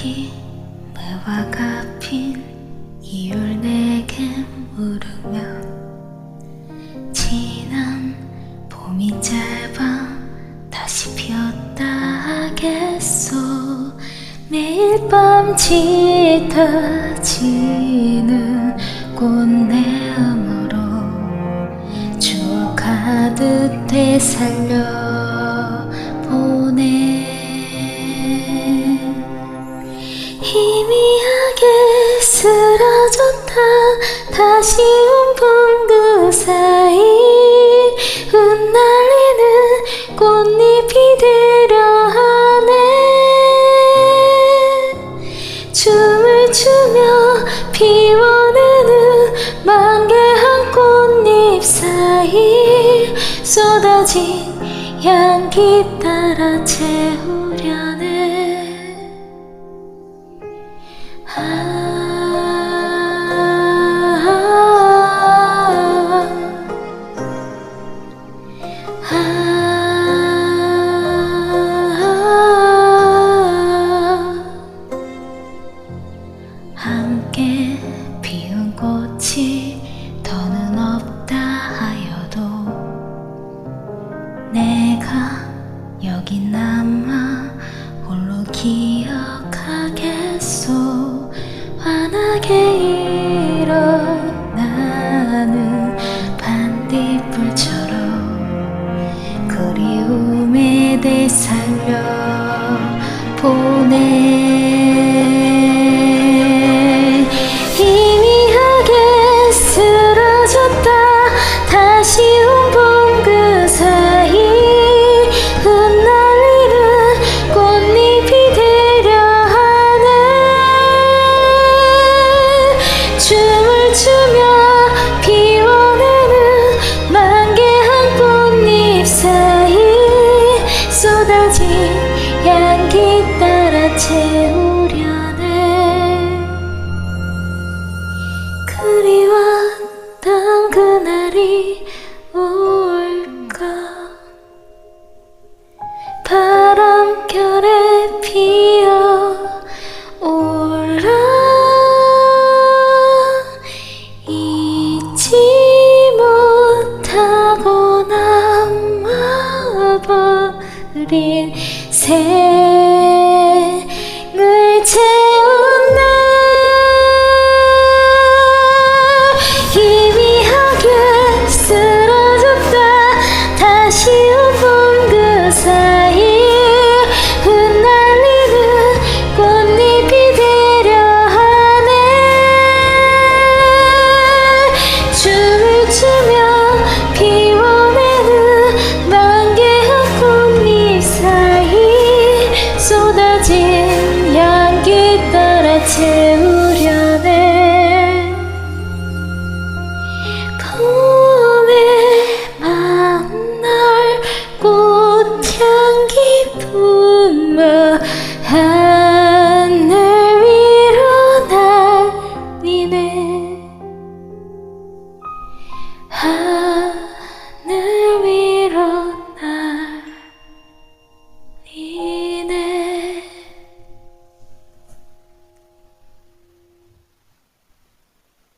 매와 갚인 이율 내게 물으면 지난 봄이 짧아 다시 피었다 하겠소. 매일 밤 짙어지는 꽃내음으로 추억 가득 되살려 다시 온봄 그 사이. 흩날리는 꽃잎이 되려 하네. 춤을 추며 피워내는 만개한 꽃잎 사이. 쏟아진 향기 따라 채우려네 그리움에 되살려 보내 남아버린 생을 채